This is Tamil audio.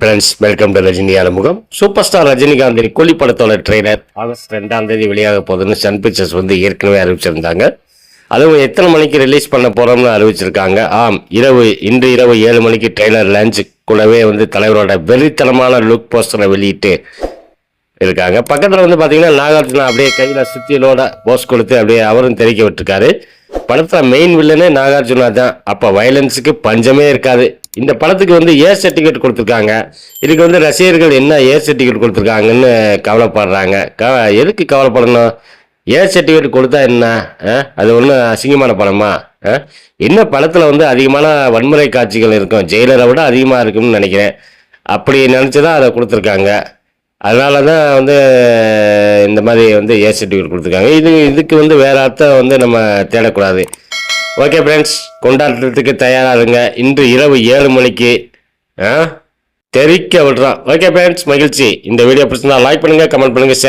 ஃப்ரெண்ட்ஸ் வெல்கம் டு ரஜினி ஆலமுகம் சூப்பர் ஸ்டார் ரஜினிகாந்தின் கூலி படத்தோட ட்ரெய்லர் ஆகஸ்ட் ரெண்டாம் தேதி வெளியாக போகுதுன்னு சன் பிக்சர்ஸ் வந்து ஏற்கனவே அறிவிச்சிருந்தாங்க. அதுவும் எத்தனை மணிக்கு ரிலீஸ் பண்ண போறோம்னு அறிவிச்சிருக்காங்க. ஆம் இரவு இன்று இரவு ஏழு மணிக்கு ட்ரெய்லர் லஞ்ச் கூடவே வந்து தலைவரோட வெறித்தனமான லுக் போஸ்டரை வெளியிட்டு இருக்காங்க. பக்கத்தில் வந்து பார்த்தீங்கன்னா நாகார்ஜுனா அப்படியே கையில் சுத்தியலோட போஸ் கொடுத்து அப்படியே அவரும் தெரிவிக்க விட்டுருக்காரு. படத்தில் மெயின் வில்லனே நாகார்ஜுனா தான். அப்போ வயலன்ஸுக்கு பஞ்சமே இருக்காது. இந்த படத்துக்கு வந்து ஏ சர்டிஃபிகேட் கொடுத்துருக்காங்க. இதுக்கு வந்து ரசிகர்கள் என்ன ஏ சர்டிஃபிகேட் கொடுத்துருக்காங்கன்னு கவலைப்படுறாங்க. க எதுக்கு கவலைப்படணும்? ஏ சர்டிஃபிகேட் கொடுத்தா என்ன? ஆ? அது ஒன்றும் அசிங்கமான படமா? ஆ? என்ன படத்தில் வந்து அதிகமான வன்முறை காட்சிகள் இருக்கும்? ஜெயிலரை விட அதிகமாக இருக்கும்னு நினைக்கிறேன். அப்படி நினச்சி தான் அதை கொடுத்துருக்காங்க. அதனால தான் வந்து இந்த மாதிரி வந்து ஏ சர்டிஃபிகேட் கொடுத்துருக்காங்க. இது இதுக்கு வந்து வேற அர்த்தம் வந்து நம்ம தேடக்கூடாது. Okay friends கொண்டாட்டத்துக்கு தயாராகுங்க. இன்று இரவு ஏழு மணிக்கு ஆ? தெரிக்க விடுறோம். ஓகே ஃப்ரெண்ட்ஸ் மகிழ்ச்சி. இந்த வீடியோ பிடிச்சிருந்தா லைக் பண்ணுங்கள் கமெண்ட் பண்ணுங்கள் ஷேர்